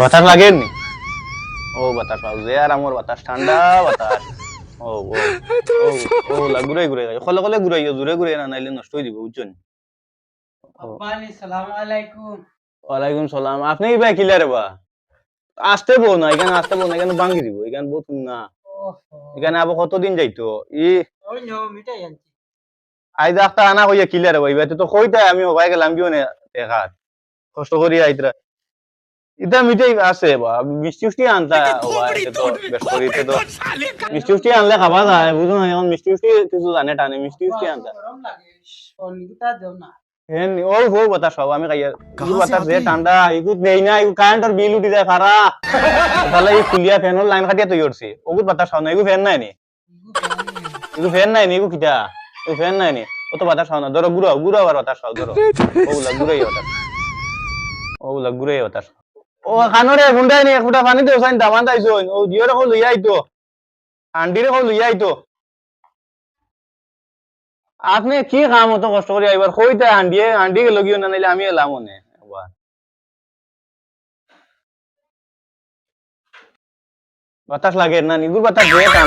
বাতাস। লাগেনি? ও বাতাস পাও যে আর আমার বাতাস ঠান্ডা বাতাস। ও ও ও ও লা ঘুরে ঘুরে গেছে কলে কলে ঘুরাইও জোরে ঘুরে না নাইলে নষ্ট হয়ে দিব বুঝছেন? আব্বানি সালাম আলাইকুম। ওয়ালাইকুম সালাম। আপনি কি ভাই কিলার বা? আসতে বউ না এখানে আসতে বউ না এখানে ভাঙ্গি দিব এখানে বহুত না। এখানে আবার কতদিন যাইতো? ই। ওই নো মিটাই আনছি। আই ডাক্তা আনা কইয়া কিলার এবার তো কইতাই আমি হবাই গেলাম কিও না দেখাত কষ্ট করি আইতরা। ইটা মিটাই আছে বা মিষ্টি উষ্টি আনতা তো বেশ তো মিষ্টি উষ্টি আনলে খাবা যায় বুঝো না এখন মিষ্টি উষ্টি কিছু জানে টানে মিষ্টি উষ্টি আনতা গরম লাগে অনিকিতা দেও না। হেন ও হো বাতাস সব আমি খাইয়া বাতাস যে ঠান্ডা ইগু দেই না ইগু কারেন্টর বিল উঠি যায় খারা তাহলে এই ফুলিয়া ফ্যানের লাইন কাটিয়া তৈরি করছি ওগুত বাতাস খাও না ইগু ফ্যান নাই নি? ইগু ফ্যান নাই নি ইগু কিটা ইগু ফ্যান নাই নি? ও তো বাতাস না ধরো গুড়াও গুড়াও আর বাতাস ধরো ওগুলা গুড়াই বাতাস। ওগুলা গুড়াই বাতাস। ও খানৰে গুণ্ডাই নি একোটা পানীতে চাইন দামান দাইছো ও দিয়ৰে হ'ল লিয়াই তো আন্দিৰে হ'ল লিয়াই তো আপনি কি কাম হতো কষ্ট কৰি আইবাৰ কৈ তাই আন্দিয়ে আন্দিকে লগি নানিলে আমি ওলাম নে বাতাস লাগে না নিগুৰ বাতাস দিয়ে কাম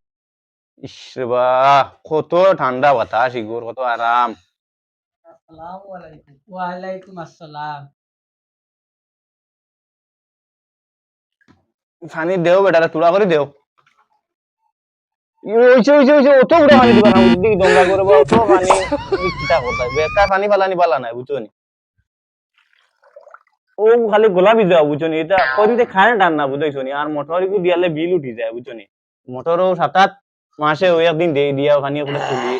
ইস রে কত ঠান্ডা বাতাস ইগুর কত আরাম। আসসালামু আলাইকুম ওয়া আলাইকুম আসসালাম। পানি দেও বেটা তুড়া করে দেও। ই ওইছে ওইছে ওইছে অত উড়ে পানি দিবা না উদ্দিক দঙ্গা করব অত পানি কিটা করতা বেকার পানি ফালানি পালা নাই বুঝছ নি? ও খালি গোলাপি দেওয়া বুঝছ নি? এটা করিতে খায় টান না বুঝাইছো নি? আর মোটর দিয়ালে বিল উঠি যায় বুঝছ নি? মোটরও সাত মাসে ওই একদিন দেই দিয়া ওখানে করে তুলি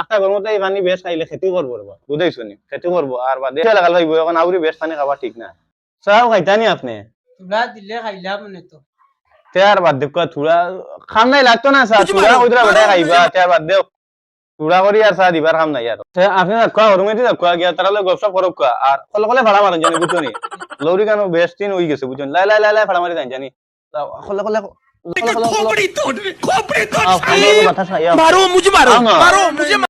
একটা গরম তো এখানে বেশ খাইলে খেতি করব বুঝাইছো নি খেতি করব আর বাদে এখন আউরি পানি খাবা ঠিক না। আপনি? দিলে মনে তো। তেয়ার বাদ দেব থুড়া খাম নাই লাগতো না স্যার থুড়া বেটা খাইবা তেয়ার বাদ দেব থুড়া করি আর স্যার দিবার খাম নাই আর আপনি ধাক্কা হরুমে ধাক্কা গিয়া তারা লোক করব আর কলে কলে ভাড়া মারেন জানি বুঝছ নি? লৌরি কেন বেস্টিন হই গেছে বুঝছ লাই লাই লাই ভাড়া মারি জানি। কলে কলে खोपड़ी तोड़ खोपड़ी तोड़ मारो मुझे मारो मारो मुझे